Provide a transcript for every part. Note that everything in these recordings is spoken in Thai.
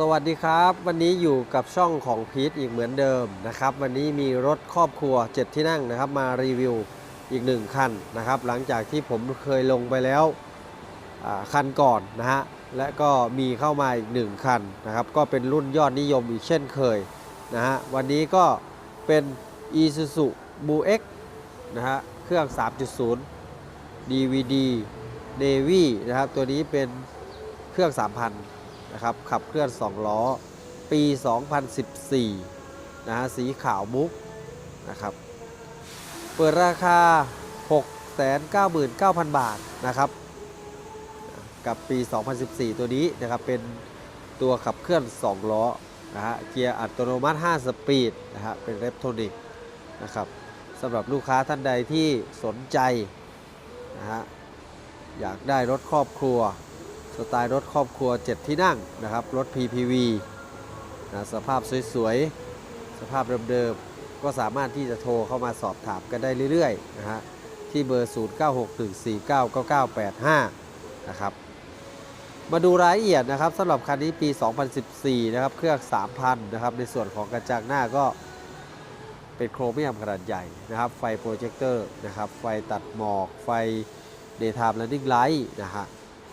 สวัสดีครับ วันนี้อยู่กับช่องของพีทอีกเหมือนเดิมนะครับ วันนี้มีรถครอบครัว 7 ที่นั่งนะครับ มารีวิวอีกหนึ่งคันนะครับ หลังจากที่ผมเคยลงไปแล้วคันก่อนนะฮะและก็มีเข้ามาอีกหนึ่งคันนะครับ ก็เป็นรุ่นยอดนิยมอีกเช่นเคยนะฮะวันนี้ก็เป็น Isuzu m u X นะฮะเครื่อง 3.0 DVD Navy นะครับตัวนี้เป็นเครื่อง 3,000 นะครับขับเคลื่อน 2 ล้อ ปี 2014 นะฮะสีขาวมุกนะครับเปิดราคา 699,000 บาทนะครับกับปี 2014 ตัวนี้นะครับเป็นตัวขับเคลื่อน 2 ล้อนะฮะเกียร์อัตโนมัติ 5 สปีดนะฮะเป็นเรปโทนิกนะครับสำหรับลูกค้าท่านใดที่สนใจนะฮะอยากได้รถครอบครัว สไตล์รถครอบครัว 7 ที่นั่งนะครับ รถ PPV นะสภาพสวยๆ สภาพเดิมๆ ก็สามารถที่จะโทรเข้ามาสอบถามกันได้เรื่อยๆนะฮะที่เบอร์ 0961499985 นะครับ มาดูรายละเอียดนะครับสำหรับคันนี้ปี 2014 นะครับ เครื่อง 3,000 นะครับ ในส่วนของกระจังหน้าก็เป็นโครเมียมขนาดใหญ่นะครับ ไฟโปรเจคเตอร์นะครับ ไฟตัดหมอก ไฟ Daytime Running Light นะฮะ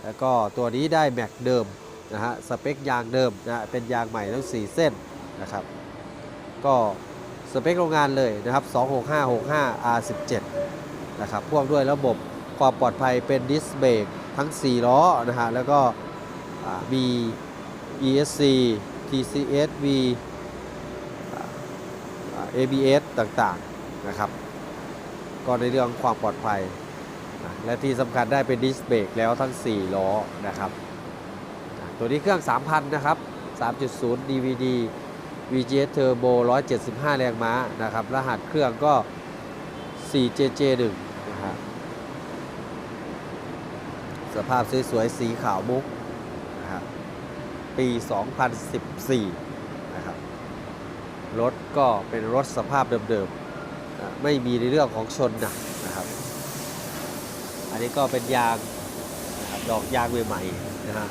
แล้วก็ตัวนี้ได้แม็กเดิมนะฮะสเปคยางเดิมนะเป็นยางใหม่ทั้ง4 เส้นนะครับก็สเปคโรงงานเลยนะครับ 26565 R17 นะครับพ่วงด้วยระบบความปลอดภัยเป็นดิสเบรกทั้ง 4 ล้อนะฮะแล้วก็มี ESC TCS V ABS ต่างๆนะครับ ก็ในเรื่องความปลอดภัย และที่สำคัญได้เป็นดิสเบรกแล้วทั้ง 4 ล้อนะครับ ตัวนี้เครื่อง 3,000 นะครับ 3.0 DVD VGS Turbo 175 แรงม้านะครับ รหัสเครื่องก็ 4JJ1 นะฮะสภาพสวยๆ สีขาวมุกนะครับปี 2014 นะครับ รถก็เป็นรถสภาพเดิมๆ ไม่มีในเรื่องของชนนักนะครับ อันนี้ก็เป็นยางดอกยางใหม่ๆนะฮะ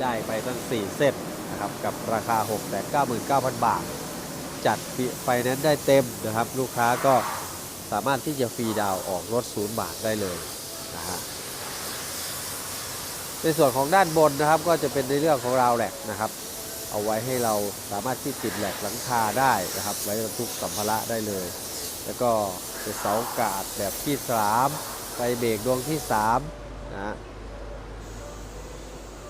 ได้ไปตั้ง 4 เซตนะครับกับราคา 6 9 9 0 0 0 บาท จัดไฟแนนซ์ได้เต็มนะครับ ลูกค้าก็สามารถที่จะฟรีดาวออกรถศูนย์บาทได้เลยนะฮะในส่วนของด้านบนนะครับก็จะเป็นในเรื่องของราวแหลกนะครับ เอาไว้ให้เราสามารถที่ติดแหลกหลังคาได้นะครับ ไว้บรรทุกสัมภาระได้เลย แล้วก็เป็นเสากาดแบบที่สาม ไฟเบรกดวงที่3นะฮะ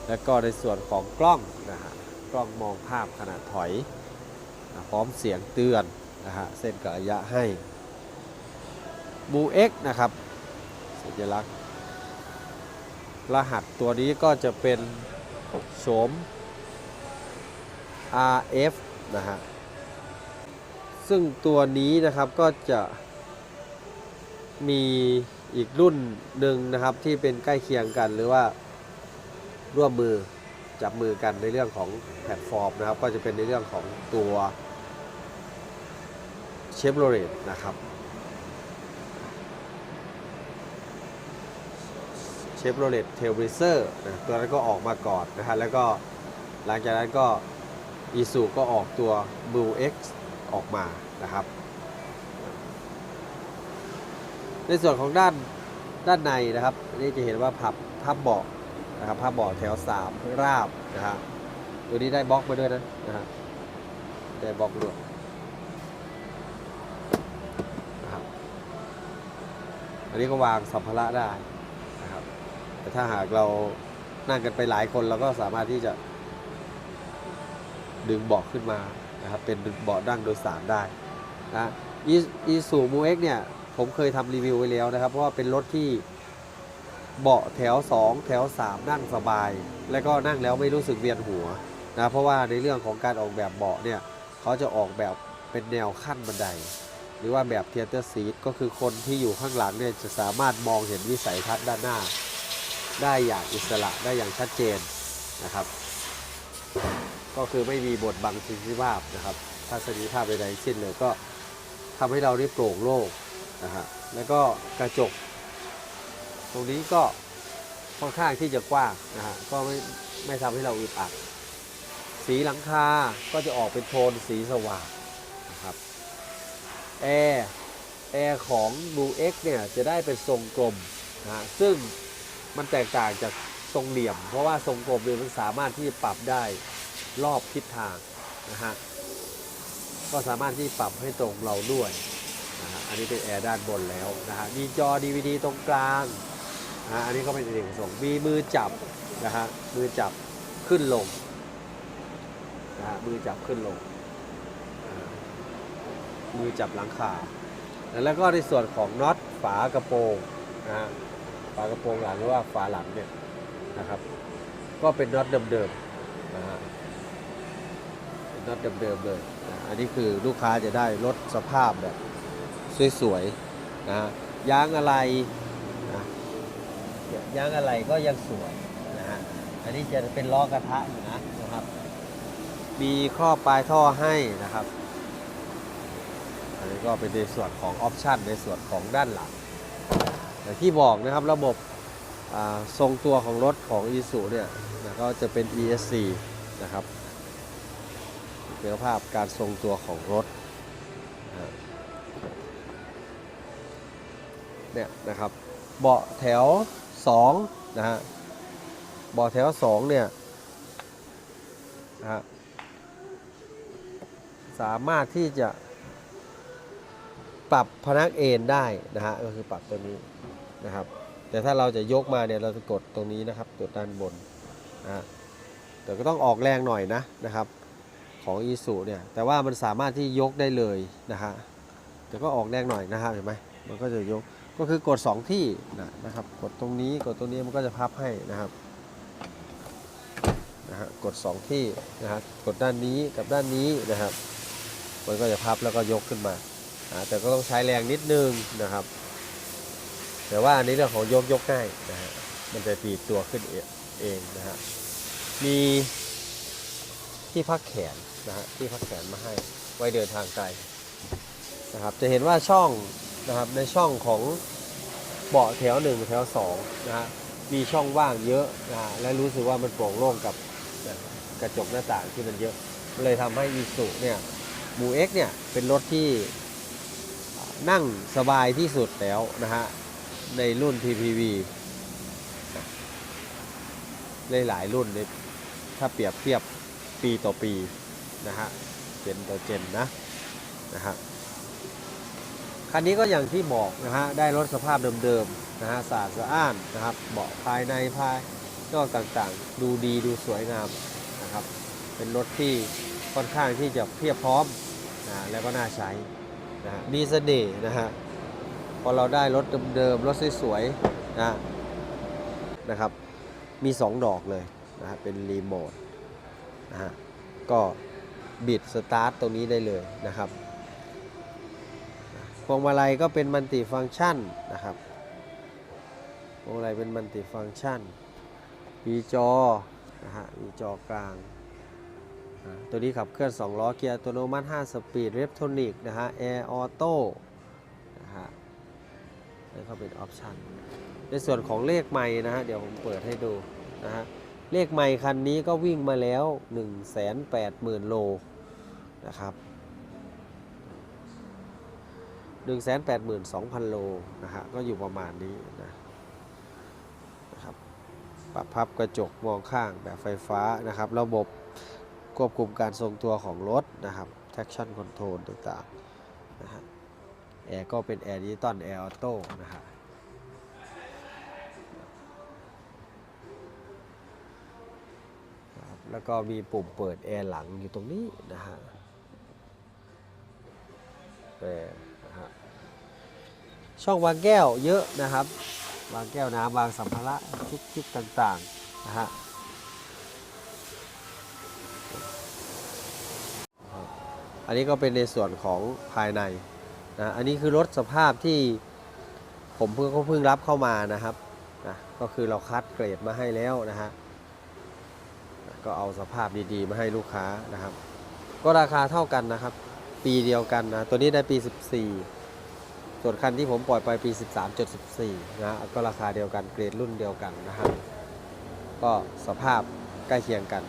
แล้วก็ในส่วนของกล้องนะฮะกล้องมองภาพขณะถอยนะพร้อมเสียงเตือนนะฮะเส้นกับระยะให้บูเอ็กนะครับสัญลักษณ์ รหัสตัวนี้ก็จะเป็นโฉม RF นะฮะซึ่งตัวนี้นะครับก็จะมี อีกรุ่นหนึ่งนะครับที่เป็นใกล้เคียงกันหรือว่าร่วมมือจับมือกันในเรื่องของแพลตฟอร์มนะครับ ก็จะเป็นในเรื่องของตัวเชฟโรเลตนะครับเชฟโรเลตเทลบริเซอร์นะตัวนั้นก็ออกมาก่อนนะฮะแล้วก็หลังจากนั้นก็อีซูก็ออกตัว Blue X ออกมานะครับ ในส่วนของด้านด้านในนะครับนี่จะเห็นว่าพับพับเบาะนะครับพับเบาะแถว 3 ราบนะฮะตัวนี้ได้บล็อกมาด้วยนะนะฮะได้บล็อกด้วยนะครับอันนี้ก็วางสัมภาระได้นะครับแต่ถ้าหากเรานั่งกันไปหลายคนเราก็สามารถที่จะ ดึงเบาะขึ้นมานะครับเป็นเบาะดั้งโดยสารได้นะอีอีสูมูเอ็กเนี่ย ผมเคยทำรีวิวไว้แล้วนะครับ เพราะว่าเป็นรถที่เบาะแถว 2 แถว 3 นั่งสบาย และก็นั่งแล้วไม่รู้สึกเวียนหัวนะเพราะว่าในเรื่องของการออกแบบเบาะเนี่ยเขาจะออกแบบเป็นแนวขั้นบันได หรือว่าแบบเทเตอร์ซีทก็คือคนที่อยู่ข้างหลังเนี่ยจะสามารถมองเห็นวิสัยทัศน์ด้านหน้า ได้อย่างอิสระได้อย่างชัดเจนนะครับ ก็คือไม่มีบทบังทัศนียภาพนะครับทัศนีภาพใดๆสิ้นเลยก็ทำให้เราได้โปร่งโล่ง นะฮะแล้วก็กระจก ตรงนี้ก็ค่อนข้างที่จะกว้างนะฮะก็ไม่ไม่ทำให้เราอึดอัด สีหลังคาก็จะออกเป็นโทนสีสว่างนะครับแอร์แอร์ของ Blue X เนี่ยจะได้เป็นทรงกลมนะฮะซึ่งมันแตกต่างจากทรงเหลี่ยม เพราะว่าทรงกลมเนี่ยมันสามารถที่จะปรับได้รอบทิศทางนะฮะก็สามารถที่ปรับให้ตรงเราด้วย อันนี้เป็นแอร์ด้านบนแล้วนะฮะมีจอ DVD ตรงกลางนะอันนี้ก็เป็นเอกส่งมีมือจับนะฮะมือจับขึ้นลงนะฮะมือจับขึ้นลง มือจับหลังคาแล้วก็ในส่วนของน็อตฝากระโปรงนะฮะฝากระโปรงหลังหรือว่าฝาหลังเนี่ยนะครับ ก็เป็นน็อตเดิมๆนะฮะเป็นน็อตเดิมๆเลยนะอันนี้คือลูกค้าจะได้รถสภาพแบบ สวยๆนะฮะยางอะไรนะยางอะไรก็ยังสวยนะฮะอันนี้จะเป็นล้อกระทะอยู่นะนะครับ มีครอปลายท่อให้นะครับ อันนี้ก็เป็นในส่วนของออปชันในส่วนของด้านหลังอย่างที่บอกนะครับระบบทรงตัวของรถของ i s u เนี่ยนะก็จะเป็น ESC นะครับคุณภาพการทรงตัวของรถนะ เนี่ยนะครับเบาะแถว2นะฮะเบาะแถว2เนี่ยนะฮะสามารถที่จะปรับพนักเอนได้นะฮะก็คือปรับตัวนี้นะครับ แต่ถ้าเราจะยกมาเนี่ยเราจะกดตรงนี้นะครับกดด้านบนนะฮะแต่ก็ต้องออกแรงหน่อยนะนะครับ ของอีสุเนี่ยแต่ว่ามันสามารถที่ยกได้เลยนะฮะแต่ก็ออกแรงหน่อยนะฮะเห็นไหมมันก็จะยก ก็คือกด 2 ที่นะนะครับ กดตรงนี้กดตรงนี้มันก็จะพับให้นะครับนะฮะกด 2 ที่นะครับกดด้านนี้กับด้านนี้นะครับ มันก็จะพับแล้วก็ยกขึ้นมาแต่ก็ต้องใช้แรงนิดนึงนะครับ แต่ว่าอันนี้เรื่องของยกยกง่ายนะฮะมันจะตีตัวขึ้นเองเองนะฮะมีที่พักแขนนะฮะที่พักแขนมาให้ไว้เดินทางไกลนะครับ จะเห็นว่าช่อง นะครับในช่องของเบาะแถวหนึ่งแถวสองนะฮะมีช่องว่างเยอะนะและรู้สึกว่ามันโปร่งโล่งกับกระจกหน้าต่างที่มันเยอะเลยทำให้อีสุเนี่ยมูเอ็กเนี่ยเป็นรถที่นั่งสบายที่สุดแล้วนะฮะในรุ่น PPV ในหลายรุ่นเนี่ยถ้าเปรียบเทียบปีต่อปีนะฮะเจนต่อเจนนะนะฮะ คันนี้ก็อย่างที่บอกนะฮะได้รถสภาพเดิมๆนะฮะสะอาดสะอ้านนะครับเบาะภายในภายนอกต่างๆ ดูดีดูสวยงามนะครับ เป็นรถที่ค่อนข้างที่จะเพียบพร้อมนะแล้วก็น่าใช้นะมีเสน่ห์นะฮะพอเราได้รถเดิมๆรถสวยๆนะนะครับ มี 2 ดอกเลยนะฮะเป็นรีโมทนะฮะก็บิดสตาร์ทตรงนี้ได้เลยนะครับ พวงมาลัยก็เป็นมัลติฟังก์ชันนะครับพวงมาลัยเป็นมัลติฟังก์ชันมีจอนะฮะมีจอกลาง ตัวนี้ขับเคลื่อน 2 ล้อเกียร์อัตโนมัติ 5 สปีดเรฟโทนิกนะฮะแอร์ออโต้นะฮะนี่ก็เป็นออปชันในส่วนของเลขไม่นะฮะ เดี๋ยวผมเปิดให้ดูนะฮะ เลขไม่คันนี้ก็วิ่งมาแล้ว 180,000 โลนะครับ 182,000 โลนะฮะก็อยู่ประมาณนี้นะนะครับปรับพับกระจกมองข้างแบบไฟฟ้านะครับ ระบบควบคุมการทรงตัวของรถนะครับ traction control ต่างๆนะฮะแอร์ก็เป็นแอร์ดิจิตอลแอร์ออโต้นะฮะครับแล้วก็มีปุ่มเปิดแอร์หลังอยู่ตรงนี้นะฮะแอร์นะฮะ ช่องวางแก้วเยอะนะครับ วางแก้วน้ำวางสัมภาระชุกๆต่างๆนะฮะอันนี้ก็เป็นในส่วนของภายในนะอันนี้คือรถสภาพที่ผมเพิ่งเขาเพิ่งรับเข้ามานะครับนะก็คือเราคัดเกรดมาให้แล้วนะฮะนะก็เอาสภาพดีๆ มาให้ลูกค้านะครับ ก็ราคาเท่ากันนะครับ ปีเดียวกันนะ ตัวนี้ได้ปี 14 ส่วนคันที่ผมปล่อยไปปี 13.14 นะก็ราคาเดียวกันเกรดรุ่นเดียวกันนะครับก็สภาพใกล้เคียงกัน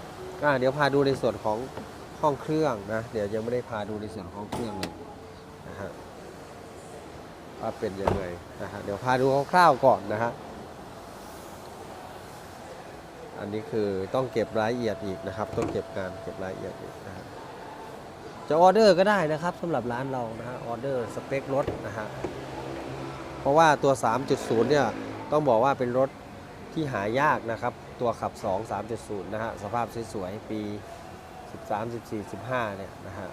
อ่าเดี๋ยวพาดูในส่วนของห้องเครื่องนะเดี๋ยวยังไม่ได้พาดูในส่วนของเครื่องเลยนะฮะว่าเป็นยังไงนะฮะเดี๋ยวพาดูคร่าวๆก่อนนะฮะอันนี้คือต้องเก็บรายละเอียดอีกนะครับ ต้องเก็บงานเก็บรายละเอียดอีกนะฮะ จะออเดอร์ก็ได้นะครับสำหรับร้านเรานะฮะออเดอร์สเปครถนะฮะเพราะว่าตัว 3.0 เนี่ยต้องบอกว่าเป็นรถที่หายากนะครับ ตัวขับ 2 3.0 นะฮะสภาพสวยๆปี 13 14 15 เนี่ยนะฮะ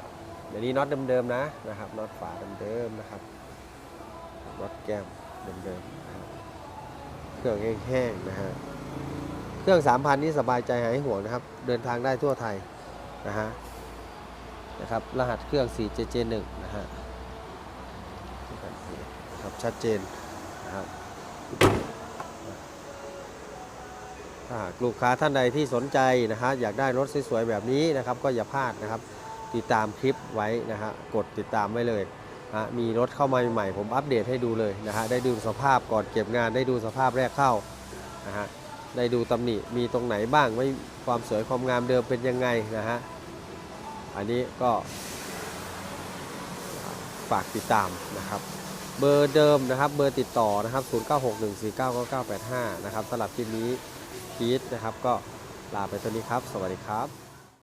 เดี๋ยวนี้น็อตเดิมๆนะนะครับน็อตฝาเดิมๆนะครับน็อตแก้มเดิมๆนะฮะเครื่องแห้งๆนะฮะเครื่อง 3,000 นี่สบายใจหายห่วงนะครับ เดินทางได้ทั่วไทยนะฮะ นะครับ รหัสเครื่อง 4JJ1 นะฮะครับชัดเจนนะครับถ้าหากลูกค้าท่านใดที่สนใจนะฮะอยากได้รถสวยๆแบบนี้นะครับ ก็อย่าพลาดนะครับ ติดตามคลิปไว้นะฮะกดติดตามไว้เลยนะมีรถเข้ามาใหม่ผมอัปเดตให้ดูเลยนะฮะได้ดูสภาพก่อนเก็บงานได้ดูสภาพแรกเข้านะฮะได้ดูตำหนิมีตรงไหนบ้างไม่ความสวยความงามเดิมเป็นยังไงนะฮะ อันนี้ก็ฝากติดตามนะครับ เบอร์เดิมนะครับ เบอร์ติดต่อนะครับ 0961499985 นะครับสำหรับคลิปนี้พีทนะครับ ก็ลาไปเท่านี้ครับ สวัสดีครับ